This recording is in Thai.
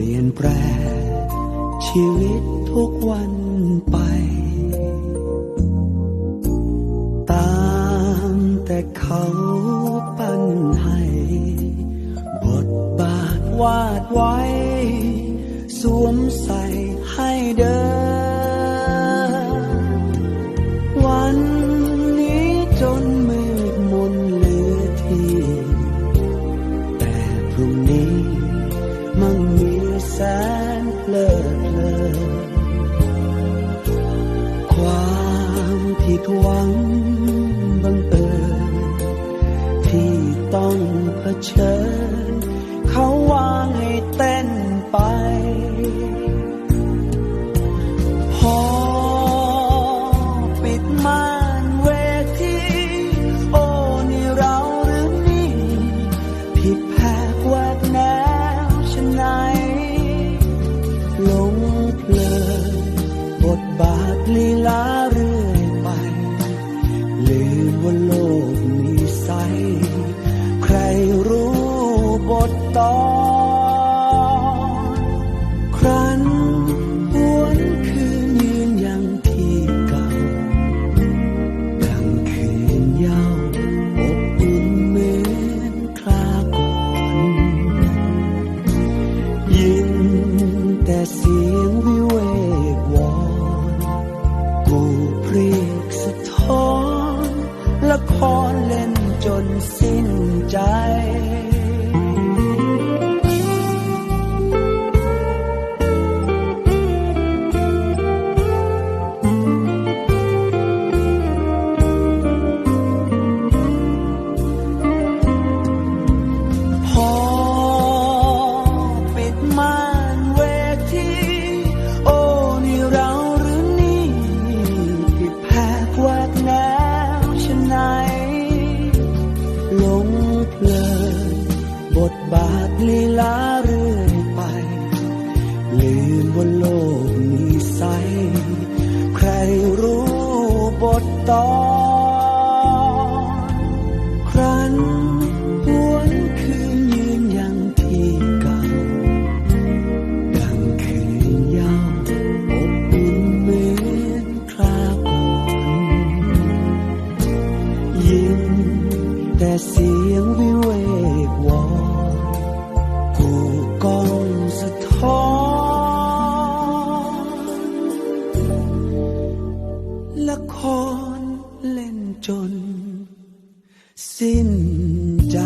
ลี่ยนแปลชีวิตทุกวันไป ตามแต่เขาปั้นให้ บทบาทวาดไว้ สวมใส่ให้เดิน วันนี้จนมืดมนเหลือที่ แต่พรุ่งนี้ เผชิญ เขาวางให้เต้นไป พอปิดม่านเวทีโอ้นี่เราหรือนี่ผิดแผกแหวกแนวชะไหนหลงเพลินบทบาทลีลา เพ ลืมว่าโลกมีไซใครรู้บทตอนครั้นหวนคืนยืนยังที่เก่า ดังคืนเย้าอบอุ่นเหมือนคลาก่อนยินแต่เสียงวิเว คนเล่นจน สิ้นใจ